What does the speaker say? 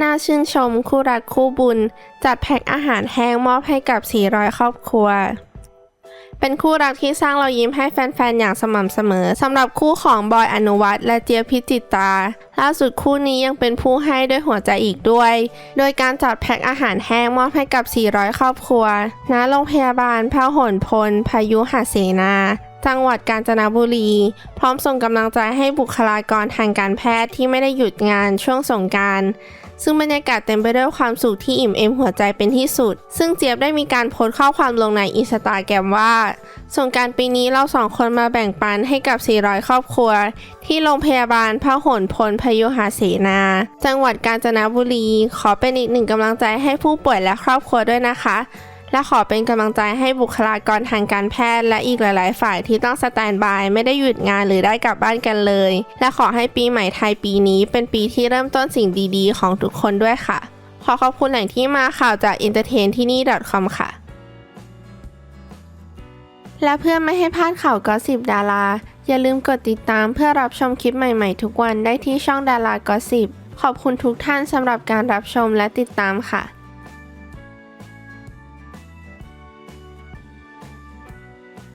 น่าชื่นชมคู่รักคู่บุญ จัดแพ็คอาหารแห้งมอบให้กับ 400 ครอบครัว เป็นคู่รักที่สร้างรอยยิ้มให้แฟนๆ อย่างสม่ำเสมอสำหรับคู่ของบอยอนุวัฒน์และเจียพิจิตา ล่าสุดคู่นี้ยังเป็นผู้ให้ด้วยหัวใจอีกด้วย โดยการจัดแพ็คอาหารแห้งมอบให้กับ 400 ครอบครัว ณ โรงพยาบาลพระหลพล พายุหาเสนาจังหวัดกาญจนบุรี พร้อมส่งกำลังใจให้บุคลากรทางการแพทย์ที่ไม่ได้หยุดงานช่วงสงกราร ซึ่งบรรยากาศเต็มไปด้วยความสุขที่อิ่มเอมหัวใจเป็นที่สุด ซึ่งเจี๊ยบได้มีการโพสต์ข้อความลงในอินสตาแกรมว่าสงกรารปีนี้เราสองคนมาแบ่งปันให้กับ 400 ครอบครัว ที่โรงพยาบาลพระหนพลพยุหาเสนา จังหวัดกาญจนบุรี ขอเป็นอีกหนึ่งกำลังใจให้ผู้ป่วยและครอบครัวด้วยนะคะ และขอเป็นกำลังใจให้บุคลากรทางการแพทย์ และอีกหลาย ๆ ฝ่ายที่ต้องสแตนบายไม่ได้หยุดงานหรือได้กลับบ้านกันเลย และขอให้ปีใหม่ไทยปีนี้เป็นปีที่เริ่มต้นสิ่งดี ๆ ของทุกคนด้วยค่ะ ขอขอบคุณแหล่งที่มาข่าวจาก entertain ที่นี่ .com ค่ะ และเพื่อไม่ให้พลาดข่าวก็สิบดารา อย่าลืมกดติดตามเพื่อรับชมคลิปใหม่ ๆ ทุกวันได้ที่ช่องดารากอสิบขอบคุณทุกท่านสำหรับการรับชมและติดตามค่ะ